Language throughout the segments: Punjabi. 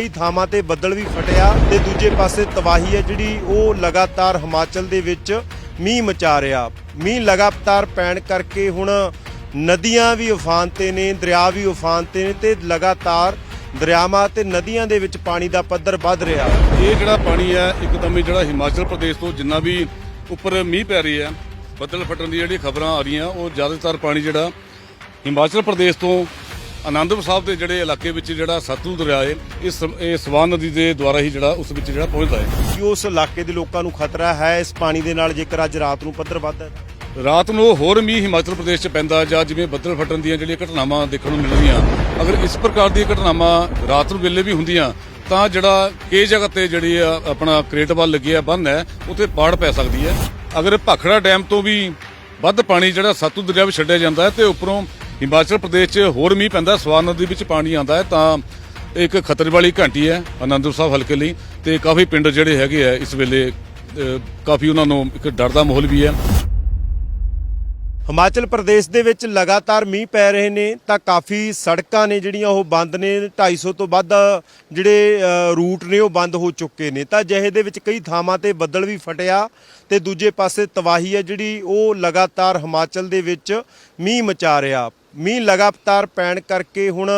ਕਈ ਥਾਵਾਂ ਤੇ ਬੱਦਲ ਵੀ ਫਟਿਆ ਤੇ ਦੂਜੇ ਪਾਸੇ ਤਬਾਹੀ ਹੈ ਜਿਹੜੀ ਉਹ ਲਗਾਤਾਰ ਹਿਮਾਚਲ ਦੇ ਵਿੱਚ ਮੀਂਹ ਮਚਾ ਰਿਹਾ। ਮੀਂਹ ਲਗਾਤਾਰ ਪੈਣ ਕਰਕੇ ਹੁਣ ਨਦੀਆਂ ਵੀ ਉਫਾਨ ਤੇ ਨੇ, ਦਰਿਆ ਵੀ ਉਫਾਨ ਤੇ ਨੇ ਤੇ ਲਗਾਤਾਰ ਦਰਿਆਵਾਂ ਤੇ ਨਦੀਆਂ ਦੇ ਵਿੱਚ ਪਾਣੀ ਦਾ ਪੱਧਰ ਵੱਧ ਰਿਹਾ। ਇਹ ਜਿਹੜਾ ਪਾਣੀ ਹੈ, ਇੱਕਦਮ ਹੀ ਜਿਹੜਾ ਹਿਮਾਚਲ ਪ੍ਰਦੇਸ਼ ਤੋਂ ਜਿੰਨਾ ਵੀ ਉੱਪਰ ਮੀਂਹ ਪੈ ਰਹੀ ਹੈ, ਬੱਦਲ ਫਟਣ ਦੀ ਜਿਹੜੀ ਖਬਰਾਂ ਆ ਰਹੀਆਂ, ਉਹ ਜ਼ਿਆਦਾਤਰ ਪਾਣੀ ਜਿਹੜਾ ਹਿਮਾਚਲ ਪ੍ਰਦੇਸ਼ ਤੋਂ ਆਨੰਦਪੁਰ ਸਾਹਿਬ ਦੇ ਜਿਹੜੇ ਇਲਾਕੇ ਵਿੱਚ ਜਿਹੜਾ ਸਤਲੁਜ ਦਰਿਆ ਹੈ ਇਸ ਇਹ ਸਵਾਨ ਨਦੀ ਦੇ ਦੁਆਰਾ ਹੀ ਜਿਹੜਾ ਉਸ ਵਿੱਚ ਜਿਹੜਾ ਪਹੁੰਚਦਾ ਹੈ। ਕਿ ਉਸ ਇਲਾਕੇ ਦੇ ਲੋਕਾਂ ਨੂੰ ਖਤਰਾ ਹੈ? ਇਸ ਪਾਣੀ ਦੇ ਨਾਲ ਜੇਕਰ ਅੱਜ ਰਾਤ ਨੂੰ ਪੱਧਰ ਵੱਧਦਾ ਹੈ। ਰਾਤ ਨੂੰ ਹੋਰ ਮੀਂਹ ਹਿਮਾਚਲ ਪ੍ਰਦੇਸ਼ 'ਚ ਪੈਂਦਾ ਜਾਂ ਜਿਵੇਂ ਬੱਦਲ ਫਟਣ ਦੀਆਂ ਜਿਹੜੀਆਂ ਘਟਨਾਵਾਂ ਦੇਖਣ ਨੂੰ ਮਿਲ ਰਹੀਆਂ ਅਗਰ ਇਸ ਪ੍ਰਕਾਰ ਦੀਆਂ ਘਟਨਾਵਾਂ ਰਾਤ ਨੂੰ ਵੇਲੇ ਵੀ ਹੁੰਦੀਆਂ ਤਾਂ ਜਿਹੜਾ ਕਈ ਜਗ੍ਹਾ ਤੇ ਜਿਹੜੀ ਆਪਣਾ ਕ੍ਰੇਟਵਾਲ ਲੱਗਿਆ ਬੰਨ ਹੈ ਉੱਥੇ ਪਾੜ ਪੈ ਸਕਦੀ ਹੈ। ਅਗਰ ਭਾਖੜਾ ਡੈਮ ਤੋਂ ਵੀ ਵੱਧ ਪਾਣੀ ਜਿਹੜਾ ਸਤਲੁਜ ਦਰਿਆ ਵਿੱਚ ਛੱਡਿਆ ਜਾਂਦਾ ਹੈ ਤੇ ਉੱਪਰੋਂ ਹਿਮਾਚਲ ਪ੍ਰਦੇਸ਼ 'ਚ ਹੋਰ ਮੀਂਹ ਪੈਂਦਾ, ਸਵਾਰ ਨਦੀ ਵਿੱਚ ਪਾਣੀ ਆਉਂਦਾ ਹੈ, ਤਾਂ ਇੱਕ ਖਤਰੇ ਵਾਲੀ ਘੰਟੀ ਹੈ ਆਨੰਦਪੁਰ ਸਾਹਿਬ ਹਲਕੇ ਲਈ, ਤੇ ਕਾਫੀ ਪਿੰਡ ਜਿਹੜੇ ਹੈਗੇ ਆ ਇਸ ਵੇਲੇ ਕਾਫੀ ਉਹਨਾਂ ਨੂੰ ਇੱਕ ਡਰ ਦਾ ਮਾਹੌਲ ਵੀ ਹੈ। ਹਿਮਾਚਲ ਪ੍ਰਦੇਸ਼ ਦੇ ਵਿੱਚ ਲਗਾਤਾਰ ਮੀਂਹ ਪੈ ਰਹੇ ਨੇ, ਤਾਂ ਕਾਫੀ ਸੜਕਾਂ ਨੇ ਜਿਹੜੀਆਂ ਉਹ ਬੰਦ ਨੇ 250 ਤੋਂ ਵੱਧ ਜਿਹੜੇ ਰੂਟ ਨੇ ਉਹ ਬੰਦ ਹੋ ਚੁੱਕੇ ਨੇ। ਤਾਂ ਜਿਹੇ ਦੇ ਵਿੱਚ ਕਈ ਥਾਵਾਂ ਤੇ ਬੱਦਲ ਵੀ ਫਟਿਆ ਤੇ ਦੂਜੇ ਪਾਸੇ ਤਬਾਹੀ ਹੈ ਜਿਹੜੀ ਉਹ ਲਗਾਤਾਰ ਹਿਮਾਚਲ ਦੇ ਵਿੱਚ ਮੀਂਹ ਮਚਾ ਰਿਹਾ। ਮੀਂਹ ਲਗਾਤਾਰ ਪੈਣ ਕਰਕੇ ਹੁਣ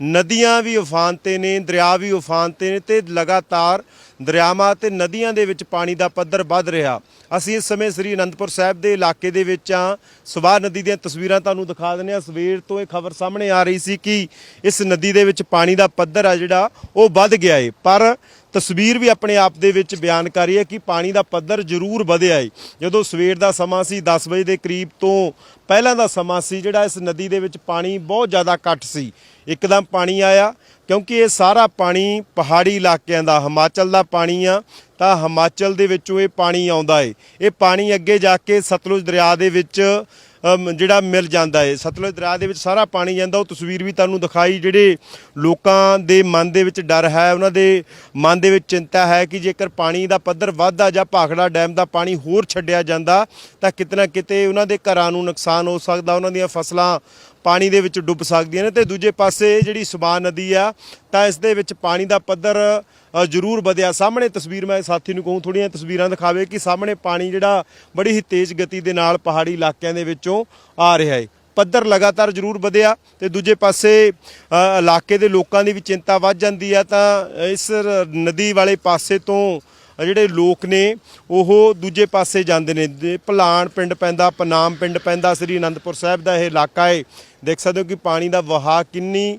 ਨਦੀਆਂ ਵੀ ਉਫਾਨ ਤੇ ਨੇ, ਦਰਿਆ ਵੀ ਉਫਾਨ ਤੇ ਨੇ ਤੇ ਲਗਾਤਾਰ ਦਰਿਆਵਾਂ ਤੇ ਨਦੀਆਂ ਦੇ ਵਿੱਚ ਪਾਣੀ ਦਾ ਪੱਧਰ ਵੱਧ ਰਿਹਾ। ਅਸੀਂ ਇਸ ਸਮੇਂ ਸ੍ਰੀ ਅਨੰਦਪੁਰ ਸਾਹਿਬ ਦੇ ਇਲਾਕੇ ਦੇ ਵਿੱਚ ਆ ਸਵਾਰ ਨਦੀ ਦੀਆਂ ਤਸਵੀਰਾਂ ਤੁਹਾਨੂੰ ਦਿਖਾ ਦਿੰਦੇ ਆ ਸਵੇਰ ਤੋਂ ਇਹ ਖਬਰ ਸਾਹਮਣੇ ਆ ਰਹੀ ਸੀ ਕਿ ਇਸ ਨਦੀ ਦੇ ਵਿੱਚ ਪਾਣੀ ਦਾ ਪੱਧਰ ਆ ਜਿਹੜਾ, ਉਹ ਵੱਧ ਗਿਆ ਏ। ਪਰ ਤਸਵੀਰ ਵੀ ਆਪਣੇ ਆਪ ਦੇ ਵਿੱਚ ਬਿਆਨ ਕਰ ਰਹੀ ਹੈ ਕਿ ਪਾਣੀ ਦਾ ਪੱਧਰ ਜ਼ਰੂਰ ਵਧਿਆ ਏ। ਜਦੋਂ ਸਵੇਰ ਦਾ ਸਮਾਂ ਸੀ 10 ਵਜੇ ਦੇ ਕਰੀਬ ਤੋਂ ਪਹਿਲਾਂ ਦਾ ਸਮਾਂ ਸੀ, ਜਿਹੜਾ ਇਸ ਨਦੀ ਦੇ ਵਿੱਚ ਪਾਣੀ ਬਹੁਤ ਜ਼ਿਆਦਾ ਘੱਟ ਸੀ। ਇੱਕਦਮ ਪਾਣੀ ਆਇਆ, ਕਿਉਂਕਿ ਇਹ ਸਾਰਾ ਪਾਣੀ ਪਹਾੜੀ ਇਲਾਕਿਆਂ ਦਾ, ਹਿਮਾਚਲ ਦਾ ਪਾਣੀ ਆ, ਤਾਂ ਹਿਮਾਚਲ ਦੇ ਵਿੱਚੋਂ ਇਹ ਪਾਣੀ ਆਉਂਦਾ ਏ। ਇਹ ਪਾਣੀ ਅੱਗੇ ਜਾ ਕੇ ਸਤਲੁਜ ਦਰਿਆ ਦੇ ਵਿੱਚ ਜਿਹੜਾ ਮਿਲ ਜਾਂਦਾ ਹੈ ਸਤਲੁਜ ਦਰਿਆ ਦੇ ਵਿੱਚ ਸਾਰਾ ਪਾਣੀ ਜਾਂਦਾ, ਉਹ ਤਸਵੀਰ ਵੀ ਤੁਹਾਨੂੰ ਦਿਖਾਈ, ਜਿਹੜੇ ਲੋਕਾਂ ਦੇ ਮਨ ਦੇ ਵਿੱਚ ਡਰ ਹੈ, ਉਹਨਾਂ ਦੇ ਮਨ ਦੇ ਵਿੱਚ ਚਿੰਤਾ ਹੈ ਕਿ ਜੇਕਰ ਪਾਣੀ ਦਾ ਪੱਧਰ ਵੱਧਦਾ ਜਾਂ ਭਾਖੜਾ ਡੈਮ ਦਾ ਪਾਣੀ ਹੋਰ ਛੱਡਿਆ ਜਾਂਦਾ, ਤਾਂ ਕਿਤੇ ਨਾ ਕਿਤੇ ਉਹਨਾਂ ਦੇ ਘਰਾਂ ਨੂੰ ਨੁਕਸਾਨ ਹੋ ਸਕਦਾ, ਉਹਨਾਂ ਦੀਆਂ ਫਸਲਾਂ ਪਾਣੀ ਦੇ ਵਿੱਚ ਡੁੱਬ ਸਕਦੀਆਂ ਨੇ ਤੇ ਦੂਜੇ ਪਾਸੇ ਜਿਹੜੀ ਸੁਬਾਨ ਨਦੀ ਆ, ਤਾਂ ਇਸ ਦੇ ਵਿੱਚ ਪਾਣੀ ਦਾ ਪੱਧਰ ਜ਼ਰੂਰ ਵਧਿਆ। ਸਾਹਮਣੇ ਤਸਵੀਰ ਮੈਂ ਸਾਥੀ ਨੂੰ ਕਹੂੰ ਥੋੜੀਆਂ ਤਸਵੀਰਾਂ ਦਿਖਾਵੇ ਕਿ ਸਾਹਮਣੇ ਪਾਣੀ ਜਿਹੜਾ ਬੜੀ ਹੀ ਤੇਜ਼ ਗਤੀ ਦੇ ਨਾਲ ਪਹਾੜੀ ਇਲਾਕਿਆਂ ਦੇ ਵਿੱਚੋਂ ਆ ਰਿਹਾ ਹੈ ਪੱਧਰ ਲਗਾਤਾਰ ਜ਼ਰੂਰ ਵਧਿਆ ਤੇ ਦੂਜੇ ਪਾਸੇ ਇਲਾਕੇ ਦੇ ਲੋਕਾਂ ਦੀ ਵੀ ਚਿੰਤਾ ਵੱਧ ਜਾਂਦੀ ਆ, ਤਾਂ ਇਸ ਨਦੀ ਵਾਲੇ ਪਾਸੇ ਤੋਂ ਜਿਹੜੇ ਲੋਕ ਨੇ, ਉਹ ਦੂਜੇ ਪਾਸੇ ਜਾਂਦੇ ਨੇ। ਭਲਾਣ ਪਿੰਡ ਪੈਂਦਾ, ਪਨਾਮ ਪਿੰਡ ਪੈਂਦਾ, ਸ੍ਰੀ ਅਨੰਦਪੁਰ ਸਾਹਿਬ ਦਾ ਇਹ ਇਲਾਕਾ ਹੈ ਦੇਖ ਸਕਦੇ ਹੋ ਕਿ ਪਾਣੀ ਦਾ ਵਹਾਅ ਕਿੰਨੀ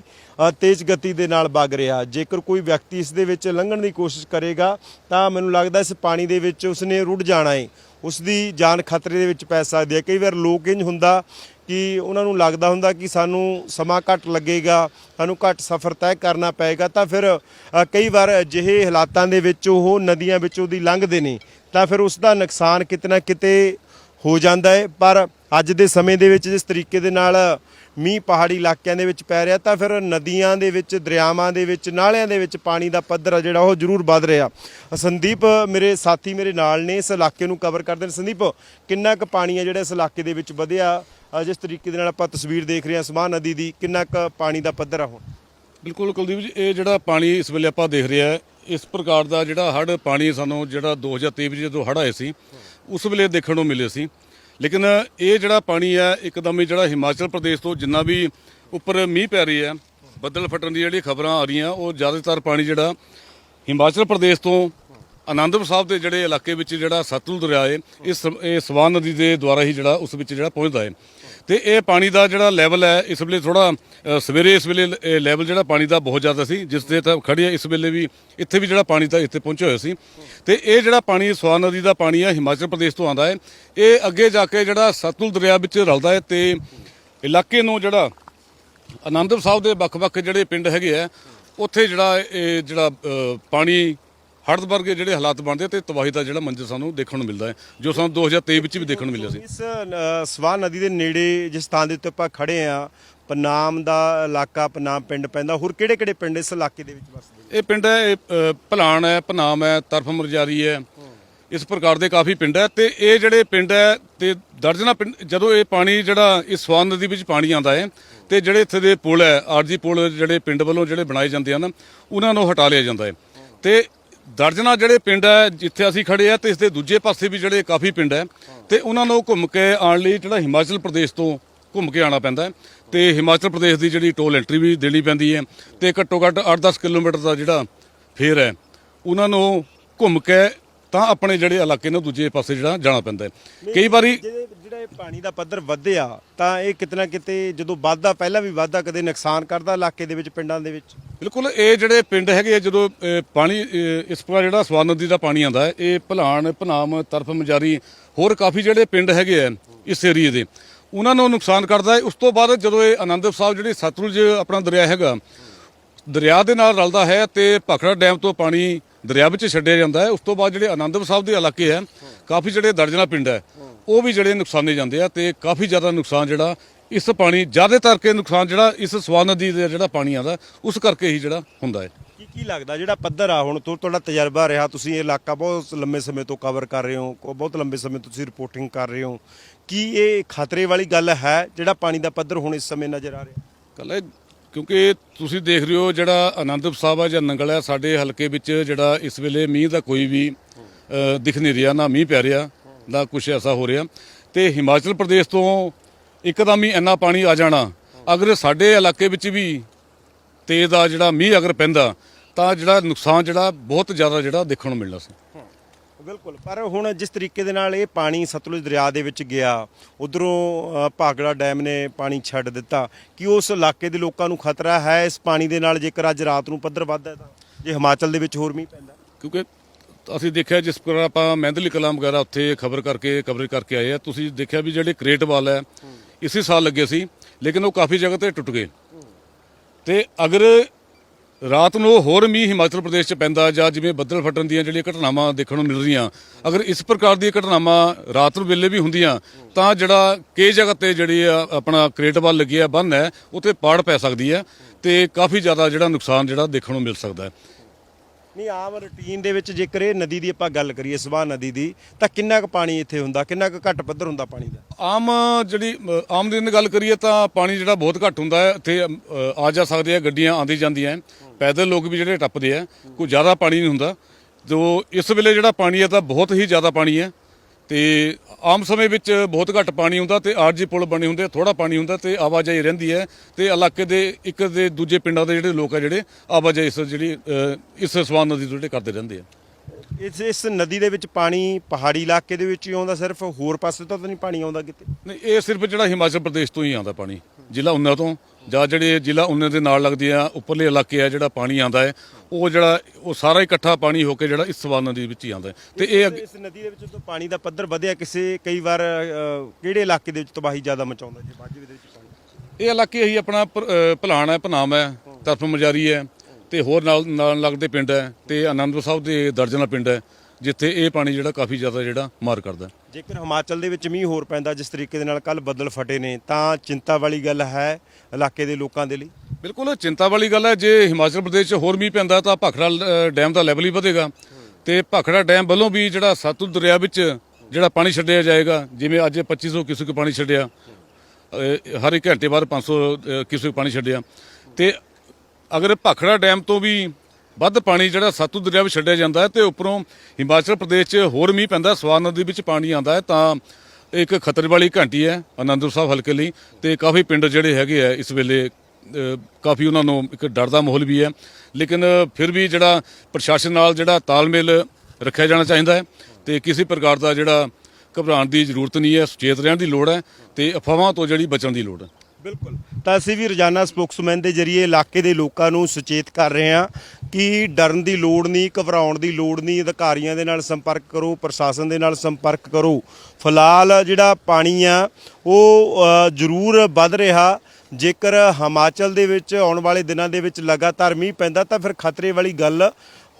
ਤੇਜ਼ ਗਤੀ ਦੇ ਨਾਲ ਵਗ ਰਿਹਾ। ਜੇਕਰ ਕੋਈ ਵਿਅਕਤੀ ਇਸ ਦੇ ਵਿੱਚ ਲੰਘਣ ਦੀ ਕੋਸ਼ਿਸ਼ ਕਰੇਗਾ, ਤਾਂ ਮੈਨੂੰ ਲੱਗਦਾ ਇਸ ਪਾਣੀ ਦੇ ਵਿੱਚ ਉਸਨੇ ਰੁੜ ਜਾਣਾ ਹੈ ਉਸ ਦੀ ਜਾਨ ਖਤਰੇ ਦੇ ਵਿੱਚ ਪੈ ਸਕਦੀ ਹੈ। ਕਈ ਵਾਰ ਲੋਕ ਇੰਜ ਹੁੰਦਾ ਕਿ ਉਹਨਾਂ ਨੂੰ ਲੱਗਦਾ ਹੁੰਦਾ ਕਿ ਸਾਨੂੰ ਸਮਾਂ ਘੱਟ ਲੱਗੇਗਾ, ਸਾਨੂੰ ਘੱਟ ਸਫ਼ਰ ਤੈਅ ਕਰਨਾ ਪਏਗਾ, ਤਾਂ ਫਿਰ ਕਈ ਵਾਰ ਅਜਿਹੇ ਹਾਲਾਤਾਂ ਦੇ ਵਿੱਚ ਉਹ ਨਦੀਆਂ ਵਿੱਚੋਂ ਦੀ ਲੰਘਦੇ ਨੇ। ਤਾਂ ਫਿਰ ਉਸ ਦਾ ਨੁਕਸਾਨ ਕਿਤੇ ਨਾ ਕਿਤੇ ਹੋ ਜਾਂਦਾ ਹੈ ਪਰ ਅੱਜ ਦੇ ਸਮੇਂ ਦੇ ਵਿੱਚ ਜਿਸ ਤਰੀਕੇ ਦੇ ਨਾਲ ਮੀਂਹ ਪਹਾੜੀ ਇਲਾਕਿਆਂ ਦੇ ਵਿੱਚ ਪੈ ਰਿਹਾ, ਤਾਂ ਫਿਰ ਨਦੀਆਂ ਦੇ ਵਿੱਚ, ਦਰਿਆਵਾਂ ਦੇ ਵਿੱਚ, ਨਾਲਿਆਂ ਦੇ ਵਿੱਚ ਪਾਣੀ ਦਾ ਪੱਧਰ ਆ ਜਿਹੜਾ ਉਹ ਜ਼ਰੂਰ ਵੱਧ ਰਿਹਾ। ਸੰਦੀਪ, ਮੇਰੇ ਸਾਥੀ ਮੇਰੇ ਨਾਲ ਨੇ, ਇਸ ਇਲਾਕੇ ਨੂੰ ਕਵਰ ਕਰਦੇ ਨੇ। ਸੰਦੀਪ, ਕਿੰਨਾ ਕੁ ਪਾਣੀ ਆ ਜਿਹੜਾ ਇਸ ਇਲਾਕੇ ਦੇ ਵਿੱਚ ਵਧਿਆ? ਜਿਸ ਤਰੀਕੇ ਦੇ ਨਾਲ ਆਪਾਂ ਤਸਵੀਰ ਦੇਖ ਰਹੇ ਹਾਂ ਸਮਾਨ ਨਦੀ ਦੀ, ਕਿੰਨਾ ਕੁ ਪਾਣੀ ਦਾ ਪੱਧਰ ਆ ਹੁਣ? ਬਿਲਕੁਲ ਕੁਲਦੀਪ ਜੀ, ਇਹ ਜਿਹੜਾ ਪਾਣੀ ਇਸ ਵੇਲੇ ਆਪਾਂ ਦੇਖ ਰਿਹਾ ਹੈ, ਇਸ ਪ੍ਰਕਾਰ ਦਾ ਜਿਹੜਾ ਹੜ੍ਹ ਪਾਣੀ ਸਾਨੂੰ ਜਿਹੜਾ 2023 ਵਿੱਚ ਜਦੋਂ ਹੜ੍ਹ ਆਏ ਸੀ, ਉਸ ਵੇਲੇ ਦੇਖਣ ਨੂੰ ਮਿਲੇ ਸੀ। ਲੇਕਿਨ ਇਹ ਜਿਹੜਾ ਪਾਣੀ ਹੈ, ਇੱਕਦਮ ਹੀ ਜਿਹੜਾ ਹਿਮਾਚਲ ਪ੍ਰਦੇਸ਼ ਤੋਂ ਜਿੰਨਾ ਵੀ ਉੱਪਰ ਮੀਂਹ ਪੈ ਰਹੀ ਹੈ, ਬੱਦਲ ਫਟਣ ਦੀ ਜਿਹੜੀ ਖਬਰਾਂ ਆ ਰਹੀਆਂ, ਉਹ ਜ਼ਿਆਦਾਤਰ ਪਾਣੀ ਜਿਹੜਾ ਹਿਮਾਚਲ ਪ੍ਰਦੇਸ਼ ਤੋਂ ਆਨੰਦਪੁਰ ਸਾਹਿਬ ਦੇ ਜਿਹੜੇ ਇਲਾਕੇ ਵਿੱਚ ਜਿਹੜਾ ਸਤਲੁਜ ਦਰਿਆ ਹੈ, ਇਸ ਇਹ ਸਵਾਨ ਨਦੀ ਦੇ ਦੁਆਰਾ ਹੀ ਜਿਹੜਾ ਉਸ ਵਿੱਚ ਜਿਹੜਾ ਪਹੁੰਚਦਾ ਹੈ। ਤੇ ਇਹ ਪਾਣੀ ਦਾ ਜਿਹੜਾ ਲੈਵਲ ਹੈ, ਇਸ ਵੇਲੇ ਥੋੜਾ ਸਵੇਰੇ ਇਸ ਵੇਲੇ, ਇਹ ਲੈਵਲ ਜਿਹੜਾ ਪਾਣੀ ਦਾ ਬਹੁਤ ਜ਼ਿਆਦਾ ਸੀ, ਜਿਸ ਦੇ ਤਾਂ ਖੜੀ ਹੈ ਇਸ ਵੇਲੇ ਵੀ, ਇੱਥੇ ਵੀ ਜਿਹੜਾ ਪਾਣੀ ਤਾਂ ਇੱਥੇ ਪਹੁੰਚਿਆ ਹੋਇਆ ਸੀ। ਤੇ ਇਹ ਜਿਹੜਾ ਪਾਣੀ ਸਵਾਨ ਨਦੀ ਦਾ ਪਾਣੀ ਹੈ ਹਿਮਾਚਲ ਪ੍ਰਦੇਸ਼ ਤੋਂ ਆਉਂਦਾ ਹੈ। ਇਹ ਅੱਗੇ ਜਾ ਕੇ ਜਿਹੜਾ ਸਤਲੁਜ ਦਰਿਆ ਵਿੱਚ ਰਲਦਾ ਹੈ ਤੇ ਇਲਾਕੇ ਨੂੰ ਜਿਹੜਾ ਆਨੰਦਪੁਰ ਸਾਹਿਬ ਦੇ ਵੱਖ-ਵੱਖ ਜਿਹੜੇ ਪਿੰਡ ਹੈਗੇ ਆ, ਉੱਥੇ ਜਿਹੜਾ ਇਹ ਜਿਹੜਾ ਪਾਣੀ ਹੜ੍ਹ ਵਰਗੇ ਜਿਹੜੇ ਹਾਲਾਤ ਬਣਦੇ ਤੇ ਤਬਾਹੀ ਦਾ ਜਿਹੜਾ ਮੰਜ਼ਰ ਸਾਨੂੰ ਦੇਖਣ ਨੂੰ ਮਿਲਦਾ ਹੈ ਜੋ ਸਾਨੂੰ 2023 ਵਿੱਚ ਵੀ ਦੇਖਣ ਨੂੰ ਮਿਲਿਆ ਸੀ। ਇਸ ਅ, ਸਵਾਨ ਨਦੀ ਦੇ ਨੇੜੇ ਜਿਸ ਥਾਂ ਦੇ ਉੱਤੇ ਆਪਾਂ ਖੜੇ ਆ ਪਨਾਮ ਦਾ ਇਲਾਕਾ ਪਨਾਮ ਪਿੰਡ ਪੈਂਦਾ ਹੋਰ ਕਿਹੜੇ ਕਿਹੜੇ ਪਿੰਡ ਇਸ ਇਲਾਕੇ ਦੇ ਵਿੱਚ ਵਸਦੇ? ਇਹ ਪਿੰਡ ਹੈ ਭਲਾਣ ਹੈ ਭਨਾਮ ਹੈ ਤਰਫ ਮੁਰਜਾਰੀ ਹੈ। ਇਸ ਪ੍ਰਕਾਰ ਦੇ ਕਾਫੀ ਪਿੰਡ ਹੈ ਤੇ ਇਹ ਜਿਹੜੇ ਪਿੰਡ ਹੈ ਤੇ ਦਰਜਨਾ ਪਿੰਡ ਜਦੋਂ ਇਹ ਪਾਣੀ ਜਿਹੜਾ ਇਸ ਸਵਾਨ ਨਦੀ ਵਿੱਚ ਪਾਣੀ ਆਉਂਦਾ ਹੈ ਤੇ ਜਿਹੜੇ ਇੱਥੇ ਦੇ ਪੁਲ ਹੈ ਆਰਜੀ ਪੁਲ ਜਿਹੜੇ ਪਿੰਡ ਵੱਲੋਂ ਜਿਹੜੇ ਬਣਾਏ ਜਾਂਦੇ ਹਨ ਉਹਨਾਂ ਨੂੰ ਹਟਾ ਲਿਆ ਜਾਂਦਾ ਹੈ। ਤੇ ਦਰਜਨਾ ਜਿਹੜੇ ਪਿੰਡ ਹੈ ਜਿੱਥੇ ਅਸੀਂ ਖੜੇ ਆ ਤੇ ਇਸ ਦੇ ਦੂਜੇ ਪਾਸੇ ਵੀ ਜਿਹੜੇ ਕਾਫੀ ਪਿੰਡ ਹੈ ਤੇ ਉਹਨਾਂ ਨੂੰ ਘੁੰਮ ਕੇ ਆਉਣ ਲਈ ਜਿਹੜਾ ਹਿਮਾਚਲ ਪ੍ਰਦੇਸ਼ ਤੋਂ ਘੁੰਮ ਕੇ ਆਉਣਾ ਪੈਂਦਾ ਤੇ ਹਿਮਾਚਲ ਪ੍ਰਦੇਸ਼ ਦੀ ਜਿਹੜੀ ਟੋਲ ਐਂਟਰੀ ਵੀ ਦੇਣੀ ਪੈਂਦੀ ਹੈ ਤੇ ਘੱਟੋ ਘੱਟ 8-10 ਕਿਲੋਮੀਟਰ ਦਾ ਜਿਹੜਾ ਫੇਰ ਹੈ ਉਹਨਾਂ ਨੂੰ ਘੁੰਮ ਕੇ ਤਾਂ ਆਪਣੇ ਜਿਹੜੇ ਇਲਾਕੇ ਨੇ ਦੂਜੇ ਪਾਸੇ ਜਿਹੜਾ ਜਾਣਾ ਪੈਂਦਾ ਕਈ ਵਾਰੀ ਜਿਹੜੇ ਜਿਹੜਾ ਇਹ ਪਾਣੀ ਦਾ ਪੱਧਰ ਵਧਿਆ ਤਾਂ ਇਹ ਕਿਤਨਾ ਕਿਤੇ ਜਦੋਂ ਵੱਧਦਾ ਪਹਿਲਾਂ ਵੀ ਵੱਧਦਾ ਕਦੇ ਨੁਕਸਾਨ ਕਰਦਾ ਇਲਾਕੇ ਦੇ ਵਿੱਚ ਪਿੰਡਾਂ ਦੇ ਵਿੱਚ? ਬਿਲਕੁਲ ਇਹ ਜਿਹੜੇ ਪਿੰਡ ਹੈਗੇ ਆ, ਜਦੋਂ ਪਾਣੀ ਇਸ ਪ੍ਰਕਾਰ ਜਿਹੜਾ ਸਵਾਨ ਨਦੀ ਦਾ ਪਾਣੀ ਆਂਦਾ ਹੈ ਇਹ ਭਲਾਣ ਭਨਾਮ ਤਰਫ ਮਜਾਰੀ ਹੋਰ ਕਾਫੀ ਜਿਹੜੇ ਪਿੰਡ ਹੈਗੇ ਆ ਇਸ ਏਰੀਏ ਦੇ ਉਹਨਾਂ ਨੂੰ ਨੁਕਸਾਨ ਕਰਦਾ ਹੈ। ਉਸ ਤੋਂ ਬਾਅਦ ਜਦੋਂ ਇਹ ਆਨੰਦਪੁਰ ਸਾਹਿਬ ਜਿਹੜੀ ਸਤਲੁਜ ਆਪਣਾ ਦਰਿਆ ਹੈਗਾ ਦਰਿਆ ਦੇ ਨਾਲ ਰਲਦਾ ਹੈ ਤੇ ਭਾਖੜਾ ਡੈਮ ਤੋਂ ਪਾਣੀ ਦਰਿਆ ਵਿੱਚ ਛੱਡਿਆ ਜਾਂਦਾ ਹੈ। ਉਸ ਤੋਂ ਬਾਅਦ ਜਿਹੜੇ ਆਨੰਦਪੁਰ ਸਾਹਿਬ ਦੇ ਇਲਾਕੇ ਹੈ ਕਾਫੀ ਜਿਹੜੇ ਦਰਜਨਾ ਪਿੰਡ ਹੈ ਉਹ ਵੀ ਜਿਹੜੇ ਨੁਕਸਾਨੇ ਜਾਂਦੇ ਆ ਤੇ ਕਾਫੀ ਜ਼ਿਆਦਾ ਨੁਕਸਾਨ ਜਿਹੜਾ ਇਸ ਪਾਣੀ ਜ਼ਿਆਦਾਤਰ ਕੇ ਨੁਕਸਾਨ ਜਿਹੜਾ ਇਸ ਸਵਾਨ ਨਦੀ ਦਾ ਜਿਹੜਾ ਪਾਣੀ ਆਉਂਦਾ ਉਸ ਕਰਕੇ ਹੀ ਜਿਹੜਾ ਹੁੰਦਾ ਹੈ। ਕੀ ਕੀ ਲੱਗਦਾ ਜਿਹੜਾ ਪੱਧਰ ਆ ਹੁਣ? ਤੋਂ ਤੁਹਾਡਾ ਤਜਰਬਾ ਰਿਹਾ ਤੁਸੀਂ ਇਹ ਇਲਾਕਾ ਬਹੁਤ ਲੰਬੇ ਸਮੇਂ ਤੋਂ ਕਵਰ ਕਰ ਰਹੇ ਹੋ ਕੋ- ਬਹੁਤ ਲੰਬੇ ਸਮੇਂ ਤੋਂ ਤੁਸੀਂ ਰਿਪੋਰਟਿੰਗ ਕਰ ਰਹੇ ਹੋ। ਕੀ ਇਹ ਖਤਰੇ ਵਾਲੀ ਗੱਲ ਹੈ ਜਿਹੜਾ ਪਾਣੀ ਦਾ ਪੱਧਰ ਹੁਣ ਇਸ ਸਮੇਂ ਨਜ਼ਰ ਆ ਰਿਹਾ? ਕੱਲ ਇਹ ਕਿਉਂਕਿ ਤੁਸੀਂ ਦੇਖ ਰਹੇ ਹੋ ਜਿਹੜਾ ਆਨੰਦਪੁਰ ਸਾਹਿਬ ਹੈ ਜਾਂ ਨੰਗਲ ਹੈ ਸਾਡੇ ਹਲਕੇ ਵਿੱਚ ਜਿਹੜਾ ਇਸ ਵੇਲੇ ਮੀਂਹ ਦਾ ਕੋਈ ਵੀ ਅ, ਦਿਖ ਨਹੀਂ ਰਿਹਾ ਨਾ ਮੀਂਹ ਪੈ ਰਿਹਾ ਨਾ ਕੁਝ ਐਸਾ ਹੋ ਰਿਹਾ। ਤੇ ਹਿਮਾਚਲ ਪ੍ਰਦੇਸ਼ ਤੋਂ ਇੱਕਦਮ ਹੀ ਇੰਨਾ ਪਾਣੀ ਆ ਜਾਣਾ। ਅਗਰ ਸਾਡੇ ਇਲਾਕੇ ਵਿੱਚ ਵੀ ਤੇਜ਼ ਦਾ ਜਿਹੜਾ ਮੀਂਹ ਅਗਰ ਪੈਂਦਾ ਤਾਂ ਜਿਹੜਾ ਨੁਕਸਾਨ ਜਿਹੜਾ ਬਹੁਤ ਜ਼ਿਆਦਾ ਜਿਹੜਾ ਦੇਖਣ ਨੂੰ ਮਿਲਣਾ ਸੀ। ਬਿਲਕੁਲ। ਪਰ ਹੁਣ ਜਿਸ ਤਰੀਕੇ ਦੇ ਨਾਲ ਇਹ ਪਾਣੀ ਸਤਲੁਜ ਦਰਿਆ ਦੇ ਵਿੱਚ ਗਿਆ ਉਧਰੋਂ ਭਾਗੜਾ ਡੈਮ ਨੇ ਪਾਣੀ ਛੱਡ ਦਿੱਤਾ ਕਿ ਉਸ ਇਲਾਕੇ ਦੇ ਲੋਕਾਂ ਨੂੰ ਖਤਰਾ ਹੈ ਇਸ ਪਾਣੀ ਦੇ ਨਾਲ ਜੇਕਰ ਅੱਜ ਰਾਤ ਨੂੰ ਪੱਧਰ ਵੱਧਦਾ ਤਾਂ? ਜੇ ਹਿਮਾਚਲ ਦੇ ਵਿੱਚ ਹੋਰ ਮੀਂਹ ਪੈਂਦਾ? ਕਿਉਂਕਿ ਅਸੀਂ ਦੇਖਿਆ ਜਿਸ ਪ੍ਰਕਾਰ ਆਪਾਂ ਮਹਿੰਦਲੀ ਕਲਾਮ ਵਗੈਰਾ ਉੱਥੇ ਖਬਰ ਕਰਕੇ ਕਵਰੇਜ ਕਰਕੇ ਆਏ ਆ। ਤੁਸੀਂ ਦੇਖਿਆ ਵੀ ਜਿਹੜੇ ਕ੍ਰੇਟ ਵਾਲ ਹੈ ਇਸੇ ਸਾਲ ਲੱਗੇ ਸੀ, ਲੇਕਿਨ ਉਹ ਕਾਫੀ ਜਗ੍ਹਾ ਤੇ ਟੁੱਟ ਗਏ। ਤੇ ਅਗਰ ਰਾਤ ਨੂੰ ਹੋਰ ਮੀਂਹ ਹਿਮਾਚਲ ਪ੍ਰਦੇਸ਼ ਚ ਪੈਂਦਾ ਜਾਂ ਜਿਵੇਂ ਬੱਦਲ ਫਟਣ ਦੀਆਂ ਜਿਹੜੀਆਂ ਘਟਨਾਵਾਂ ਦੇਖਣ ਨੂੰ ਮਿਲ ਰਹੀਆਂ, ਅਗਰ ਇਸ ਪ੍ਰਕਾਰ ਦੀਆਂ ਘਟਨਾਵਾਂ ਰਾਤ ਨੂੰ ਵੇਲੇ ਵੀ ਹੁੰਦੀਆਂ, ਤਾਂ ਜਿਹੜਾ ਕਈ ਜਗ੍ਹਾ ਤੇ ਜਿਹੜੀ ਆ, ਆਪਣਾ ਕ੍ਰੇਟ ਵਾਲ ਲੱਗੀ ਆ ਬੰਨ ਹੈ ਉੱਤੇ ਪਾੜ ਪੈ ਸਕਦੀ ਹੈ ਤੇ ਕਾਫੀ ਜ਼ਿਆਦਾ ਜਿਹੜਾ ਨੁਕਸਾਨ ਜਿਹੜਾ ਦੇਖਣ ਨੂੰ ਮਿਲ ਸਕਦਾ ਹੈ। ਨਹੀਂ, ਆਮ ਰੂਟੀਨ ਦੇ ਵਿੱਚ ਜੇਕਰ ਇਹ ਨਦੀ ਦੀ ਆਪਾਂ ਗੱਲ ਕਰੀਏ, ਸਵਾਹ ਨਦੀ ਦੀ, ਤਾਂ ਕਿੰਨਾ ਕੁ ਪਾਣੀ ਇੱਥੇ ਹੁੰਦਾ? ਕਿੰਨਾ ਕੁ ਘੱਟ ਪੱਧਰ ਹੁੰਦਾ ਪਾਣੀ ਦਾ? ਆਮ ਜਿਹੜੀ ਆਮ ਦਿਨ ਦੀ ਗੱਲ ਕਰੀਏ ਤਾਂ ਪਾਣੀ ਜਿਹੜਾ ਬਹੁਤ ਘੱਟ ਹੁੰਦਾ ਹੈ। ਇੱਥੇ ਆ ਜਾ ਸਕਦੇ ਆ, ਗੱਡੀਆਂ ਆਂਦੀ ਜਾਂਦੀਆਂ ਪੈਦਲ ਲੋਕ ਵੀ ਜਿਹੜੇ ਟੱਪਦੇ ਆ, ਕੋਈ ਜ਼ਿਆਦਾ ਪਾਣੀ ਨਹੀਂ ਹੁੰਦਾ। ਜੋ ਇਸ ਵੇਲੇ ਜਿਹੜਾ ਪਾਣੀ ਹੈ ਤਾਂ ਬਹੁਤ ਹੀ ਜ਼ਿਆਦਾ ਪਾਣੀ ਹੈ। ਤੇ ਆਮ ਸਮੇਂ ਵਿੱਚ ਬਹੁਤ ਘੱਟ ਪਾਣੀ ਹੁੰਦਾ ਤੇ ਆਰਜੀ ਪੁਲ ਬਣੇ ਹੁੰਦੇ ਥੋੜਾ ਪਾਣੀ ਹੁੰਦਾ ਤੇ ਆਵਾਜਾਈ ਰਹਿੰਦੀ ਹੈ ਤੇ ਇਲਾਕੇ ਦੇ ਇੱਕ ਦੇ ਦੂਜੇ ਪਿੰਡਾਂ ਦੇ ਜਿਹੜੇ ਲੋਕ ਆ ਜਿਹੜੇ ਆਵਾਜਾਈ ਇਸ ਜਿਹੜੀ ਇਸ ਸਵਾਨ ਨਦੀ ਤੋਂ ਜਿਹੜੇ ਕਰਦੇ ਰਹਿੰਦੇ ਆ। ਇਸ ਇਸ ਨਦੀ ਦੇ ਵਿੱਚ ਪਾਣੀ ਪਹਾੜੀ ਇਲਾਕੇ ਦੇ ਵਿੱਚ ਹੀ ਆਉਂਦਾ ਸਿਰਫ ਹੋਰ ਪਾਸੇ ਤੋਂ ਤਾਂ ਨਹੀਂ ਪਾਣੀ ਆਉਂਦਾ ਕਿਤੇ? ਨਹੀਂ ਇਹ ਸਿਰਫ ਜਿਹੜਾ ਹਿਮਾਚਲ ਪ੍ਰਦੇਸ਼ ਤੋਂ ਹੀ ਆਉਂਦਾ ਪਾਣੀ ਜ਼ਿਲ੍ਹਾ ਉਨਾ ਤੋਂ ਜਾਂ ਜਿਹੜੇ ਜ਼ਿਲ੍ਹਾ ਉਨੇ ਦੇ ਨਾਲ ਲੱਗਦੇ ਆ ਉੱਪਰਲੇ ਇਲਾਕੇ ਆ ਜਿਹੜਾ ਪਾਣੀ ਆਉਂਦਾ ਹੈ ਉਹ ਜਿਹੜਾ ਉਹ ਸਾਰਾ ਇਕੱਠਾ ਪਾਣੀ ਹੋ ਕੇ ਜਿਹੜਾ ਇਸ ਸਵਾਨ ਨਦੀ ਵਿੱਚ ਹੀ ਆਉਂਦਾ ਹੈ। ਤੇ ਇਹ ਅੱਗੇ- ਇਸ ਨਦੀ ਦੇ ਵਿੱਚ ਜਦੋਂ ਪਾਣੀ ਦਾ ਪੱਧਰ ਵਧਿਆ ਕਿਸੇ ਕਈ ਵਾਰ ਅ, ਕਿਹੜੇ ਇਲਾਕੇ ਦੇ ਵਿੱਚ ਤਬਾਹੀ ਜ਼ਿਆਦਾ ਮਚਾਉਂਦਾ ਜੇ ਮਾਝੇ ਦੇ ਵਿੱਚ ਪਾਣੀ? ਇਹ ਇਲਾਕੇ ਹੀ ਆਪਣਾ ਭ- ਭਲਾਣ ਹੈ ਭਨਾਮ ਹੈ ਤਰਫ ਮਜਾਰੀ ਹੈ ਤੇ ਹੋਰ ਨਾਲ ਨਾਲ ਲੱਗਦੇ ਪਿੰਡ ਹੈ ਤੇ ਆਨੰਦਪੁਰ ਸਾਹਿਬ ਦੇ ਦਰਜਨਾ ਪਿੰਡ ਹੈ। ਜਿੱਥੇ ਇਹ ਪਾਣੀ ਜਿਹੜਾ ਕਾਫੀ ਜ਼ਿਆਦਾ ਜਿਹੜਾ ਮਾਰ ਕਰਦਾ। ਜੇਕਰ ਹਿਮਾਚਲ ਦੇ ਵਿੱਚ ਮੀਂਹ ਹੋਰ ਪੈਂਦਾ ਜਿਸ ਤਰੀਕੇ ਦੇ ਨਾਲ ਕੱਲ ਬੱਦਲ ਫਟੇ ਨੇ ਤਾਂ ਚਿੰਤਾ ਵਾਲੀ ਗੱਲ ਹੈ ਇਲਾਕੇ ਦੇ ਲੋਕਾਂ ਦੇ ਲਈ ਬਿਲਕੁਲ ਚਿੰਤਾ ਵਾਲੀ ਗੱਲ ਹੈ ਜੇ ਹਿਮਾਚਲ ਪ੍ਰਦੇਸ਼ 'ਚ ਹੋਰ ਮੀਂਹ ਪੈਂਦਾ ਤਾਂ ਭਾਖੜਾ ਡੈਮ ਦਾ ਲੈਵਲ ਹੀ ਵਧੇਗਾ ਤੇ ਭਾਖੜਾ ਡੈਮ ਵੱਲੋਂ ਵੀ ਜਿਹੜਾ ਸਤਲੁਜ ਦਰਿਆ ਵਿੱਚ ਜਿਹੜਾ ਪਾਣੀ ਛੱਡਿਆ ਜਾਏਗਾ ਜਿਵੇਂ ਅੱਜ 2500 ਕਿਊਸੈਕ ਪਾਣੀ ਛੱਡਿਆ ਹਰ ਇੱਕ ਘੰਟੇ ਬਾਅਦ 500 ਅ, ਕਿਊਸੈਕ ਪਾਣੀ ਛੱਡਿਆ ਤੇ ਅਗਰ ਭਾਖੜਾ ਡੈਮ ਤੋਂ ਵੀ ਵੱਧ ਪਾਣੀ ਜਿਹੜਾ ਸਤਲੁਜ ਦਰਿਆ ਵਿੱਚ ਛੱਡਿਆ ਜਾਂਦਾ ਹੈ ਤੇ ਉੱਪਰੋਂ ਹਿਮਾਚਲ ਪ੍ਰਦੇਸ਼ 'ਚ ਹੋਰ ਮੀਂਹ ਪੈਂਦਾ ਸਵਾਨ ਨਦੀ ਵਿੱਚ ਪਾਣੀ ਆਉਂਦਾ ਹੈ ਤਾਂ ਇੱਕ ਖਤਰੇ ਵਾਲੀ ਘੰਟੀ ਹੈ ਆਨੰਦਪੁਰ ਸਾਹਿਬ ਹਲਕੇ ਲਈ ਤੇ ਕਾਫੀ ਪਿੰਡ ਜਿਹੜੇ ਹੈਗੇ ਆ ਇਸ ਵੇਲੇ ਕਾਫੀ ਉਹਨਾਂ ਨੂੰ ਇੱਕ ਡਰ ਦਾ ਮਾਹੌਲ ਵੀ ਹੈ। ਲੇਕਿਨ ਫਿਰ ਵੀ ਜਿਹੜਾ ਪ੍ਰਸ਼ਾਸਨ ਨਾਲ ਜਿਹੜਾ ਤਾਲਮੇਲ ਰੱਖਿਆ ਜਾਣਾ ਚਾਹੀਦਾ ਹੈ ਤੇ ਕਿਸੇ ਪ੍ਰਕਾਰ ਦਾ ਜਿਹੜਾ ਘਬਰਾਉਣ ਦੀ ਜ਼ਰੂਰਤ ਨਹੀਂ ਹੈ, ਸੁਚੇਤ ਰਹਿਣ ਦੀ ਲੋੜ ਹੈ ਤੇ ਅਫਵਾਹਾਂ ਤੋਂ ਜਿਹੜੀ ਬਚਣ ਦੀ ਲੋੜ ਹੈ। ਬਿਲਕੁਲ। ਤਾਂ ਅਸੀਂ ਵੀ ਰੋਜ਼ਾਨਾ ਸਪੋਕਸਮੈਨ ਦੇ ਜਰੀਏ ਇਲਾਕੇ ਦੇ ਲੋਕਾਂ ਨੂੰ ਸੁਚੇਤ ਕਰ ਰਹੇ ਹਾਂ। ਕਿ ਡਰਨ ਦੀ ਲੋੜ ਨਹੀਂ, ਘਬਰਾਉਣ ਦੀ ਲੋੜ ਨਹੀਂ, ਅਧਿਕਾਰੀਆਂ ਦੇ ਨਾਲ ਸੰਪਰਕ ਕਰੋ, ਪ੍ਰਸ਼ਾਸਨ ਦੇ ਨਾਲ ਸੰਪਰਕ ਕਰੋ। ਫਿਲਹਾਲ ਜਿਹੜਾ ਪਾਣੀ ਆ, ਉਹ ਜ਼ਰੂਰ ਵੱਧ ਰਿਹਾ। ਜੇਕਰ ਹਿਮਾਚਲ ਦੇ ਵਿੱਚ ਆਉਣ ਵਾਲੇ ਦਿਨਾਂ ਦੇ ਵਿੱਚ ਲਗਾਤਾਰ ਮੀਂਹ ਪੈਂਦਾ, ਤਾਂ ਫਿਰ ਖਤਰੇ ਵਾਲੀ ਗੱਲ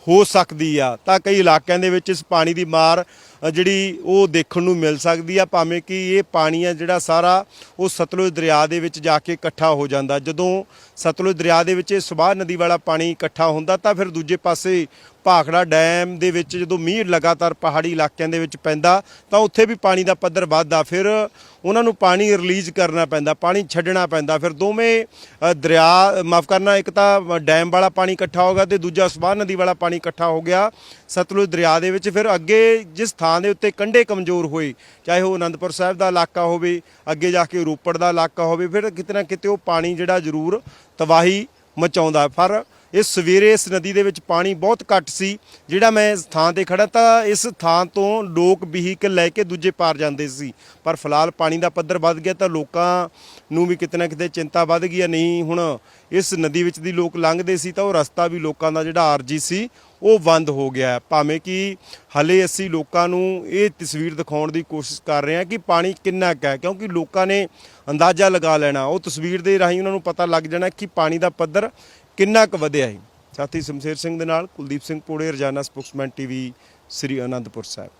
ਹੋ ਸਕਦੀ ਆ, ਤਾਂ ਕਈ ਇਲਾਕਿਆਂ ਦੇ ਵਿੱਚ ਇਸ ਪਾਣੀ ਦੀ ਮਾਰ ਜਿਹੜੀ ਉਹ ਦੇਖਣ ਨੂੰ ਮਿਲ ਸਕਦੀ ਆ, ਭਾਵੇਂ ਕਿ ਇਹ ਪਾਣੀ ਆ ਜਿਹੜਾ ਸਾਰਾ ਉਹ ਸਤਲੁਜ ਦਰਿਆ ਦੇ ਵਿੱਚ ਜਾ ਕੇ ਇਕੱਠਾ ਹੋ ਜਾਂਦਾ। ਜਦੋਂ ਸਤਲੁਜ ਦਰਿਆ ਦੇ ਵਿੱਚ ਇਹ ਸੁਬਾਹ ਨਦੀ ਵਾਲਾ ਪਾਣੀ ਇਕੱਠਾ ਹੁੰਦਾ, ਤਾਂ ਫਿਰ ਦੂਜੇ ਪਾਸੇ ਭਾਖੜਾ ਡੈਮ ਦੇ ਵਿੱਚ ਜਦੋਂ ਮੀਂਹ ਲਗਾਤਾਰ ਪਹਾੜੀ ਇਲਾਕਿਆਂ ਦੇ ਵਿੱਚ ਪੈਂਦਾ, ਤਾਂ ਉੱਥੇ ਵੀ ਪਾਣੀ ਦਾ ਪੱਧਰ ਵੱਧਦਾ। ਫਿਰ ਉਹਨਾਂ ਨੂੰ ਪਾਣੀ ਰਿਲੀਜ਼ ਕਰਨਾ ਪੈਂਦਾ, ਪਾਣੀ ਛੱਡਣਾ ਪੈਂਦਾ। ਫਿਰ ਦੋਵੇਂ ਦਰਿਆ, ਮਾਫ ਕਰਨਾ, ਇੱਕ ਤਾਂ ਡੈਮ ਵਾਲਾ ਪਾਣੀ ਇਕੱਠਾ ਹੋ ਗਿਆ ਤੇ ਦੂਜਾ ਸਵਾਹ ਨਦੀ ਵਾਲਾ ਪਾਣੀ ਇਕੱਠਾ ਹੋ ਗਿਆ ਸਤਲੁਜ ਦਰਿਆ ਦੇ ਵਿੱਚ। ਫਿਰ ਅੱਗੇ ਜਿਸ ਥਾਂ ਦੇ ਉੱਤੇ ਕੰਢੇ ਕਮਜ਼ੋਰ ਹੋਏ, ਚਾਹੇ ਉਹ ਅਨੰਦਪੁਰ ਸਾਹਿਬ ਦਾ ਇਲਾਕਾ ਹੋਵੇ, ਅੱਗੇ ਜਾ ਕੇ ਰੋਪੜ ਦਾ ਇਲਾਕਾ ਹੋਵੇ, ਫਿਰ ਕਿਤੇ ਨਾ ਕਿਤੇ ਉਹ ਪਾਣੀ ਜਿਹੜਾ ਜ਼ਰੂਰ ਤਬਾਹੀ ਮਚਾਉਂਦਾ। ਪਰ ਇਸ ਸਵੇਰੇ ਇਸ ਨਦੀ ਦੇ ਵਿੱਚ ਪਾਣੀ ਬਹੁਤ ਘੱਟ ਸੀ, ਜਿਹੜਾ ਮੈਂ ਇਸ ਥਾਂ ਤੇ ਖੜਾ ਤਾਂ ਇਸ ਥਾਂ ਤੋਂ ਲੋਕ ਵਹੀਕਲ ਲੈ ਕੇ ਦੂਜੇ ਪਾਰ ਜਾਂਦੇ ਸੀ। ਪਰ ਫਿਲਹਾਲ ਪਾਣੀ ਦਾ ਪੱਧਰ ਵੱਧ ਗਿਆ ਤਾਂ ਲੋਕਾਂ ਨੂੰ ਵੀ ਕਿਤੇ ਨਾ ਕਿਤੇ ਚਿੰਤਾ ਵੱਧ ਗਈ ਹੈ ਨਹੀਂ ਹੁਣ ਇਸ ਨਦੀ ਵਿੱਚ ਦੀ ਲੋਕ ਲੰਘਦੇ ਸੀ ਤਾਂ ਉਹ ਰਸਤਾ ਵੀ ਲੋਕਾਂ ਦਾ ਜਿਹੜਾ ਆਰਜੀ ਸੀ, ਉਹ ਬੰਦ ਹੋ ਗਿਆ। ਭਾਵੇਂ ਕਿ ਹਲੇ ਅਸੀਂ ਲੋਕਾਂ ਨੂੰ ਇਹ ਤਸਵੀਰ ਦਿਖਾਉਣ ਦੀ ਕੋਸ਼ਿਸ਼ ਕਰ ਰਹੇ ਹਾਂ ਕਿ ਪਾਣੀ ਕਿੰਨਾ ਕੁ ਹੈ, ਕਿਉਂਕਿ ਲੋਕਾਂ ਨੇ ਅੰਦਾਜ਼ਾ ਲਗਾ ਲੈਣਾ। ਉਹ ਤਸਵੀਰ ਦੇ ਰਾਹੀਂ ਉਹਨਾਂ ਨੂੰ ਪਤਾ ਲੱਗ ਜਾਣਾ ਕਿ ਪਾਣੀ ਦਾ ਪੱਧਰ ਕਿੰਨਾ ਕੁ ਵਧਿਆ ਹੈ। ਸਾਥੀ ਸ਼ਮਸ਼ੇਰ ਸਿੰਘ ਦੇ ਨਾਲ ਕੁਲਦੀਪ ਸਿੰਘ ਪੋੜੇ, ਰਜਾਨਾ ਸਪੋਕਸਮੈਨ ਟੀਵੀ, ਸ੍ਰੀ ਅਨੰਦਪੁਰ ਸਾਹਿਬ।